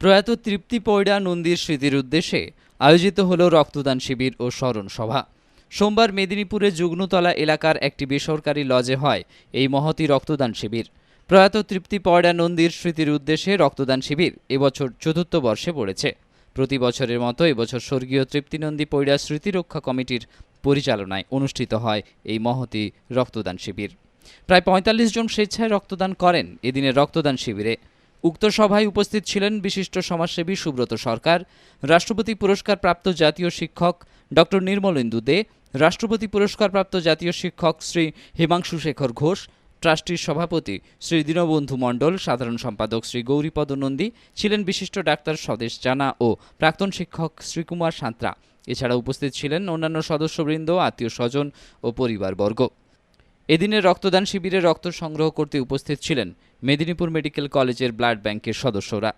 প্রয়াত তৃপ্তি পৈড়া নন্দীর স্মৃতির উদ্দেশ্যে আয়োজিত হল রক্তদান শিবির ও স্মরণ সভা। সোমবার মেদিনীপুরের যুগ্নতলা এলাকার একটি বেসরকারি লজে হয় এই মহতি রক্তদান শিবির। প্রয়াত তৃপ্তি পয়ডা নন্দীর স্মৃতির উদ্দেশ্যে রক্তদান শিবির এবছর চতুর্থ বর্ষে পড়েছে। প্রতি বছরের মতো এবছর স্বর্গীয় তৃপ্তিনন্দী পৈড়া স্মৃতিরক্ষা কমিটির পরিচালনায় অনুষ্ঠিত হয় এই মহতি রক্তদান শিবির। প্রায় পঁয়তাল্লিশ জন স্বেচ্ছায় রক্তদান করেন। এদিনের রক্তদান শিবিরে উক্ত সভায় উপস্থিত ছিলেন বিশিষ্ট সমাজসেবী সুব্রত সরকার, রাষ্ট্রপতি পুরস্কার প্রাপ্ত জাতীয় শিক্ষক ডক্টর নির্মলেন্দু দে, রাষ্ট্রপতি পুরস্কারপ্রাপ্ত জাতীয় শিক্ষক শ্রী হিমাংশু শেখর ঘোষ, ট্রাস্টির সভাপতি শ্রী দীনবন্ধু মণ্ডল, সাধারণ সম্পাদক শ্রী গৌরীপদ নন্দী, ছিলেন বিশিষ্ট ডাক্তার স্বদেশ জানা ও প্রাক্তন শিক্ষক শ্রীকুমার সাঁতরা এছাড়া উপস্থিত ছিলেন অন্যান্য সদস্যবৃন্দ, আত্মীয় স্বজন ও পরিবারবর্গ। এদিনের রক্তদান শিবিরে রক্ত সংগ্রহ করতে উপস্থিত ছিলেন মেদিনীপুর মেডিকেল কলেজের ব্লাড ব্যাংকের সদস্যরা।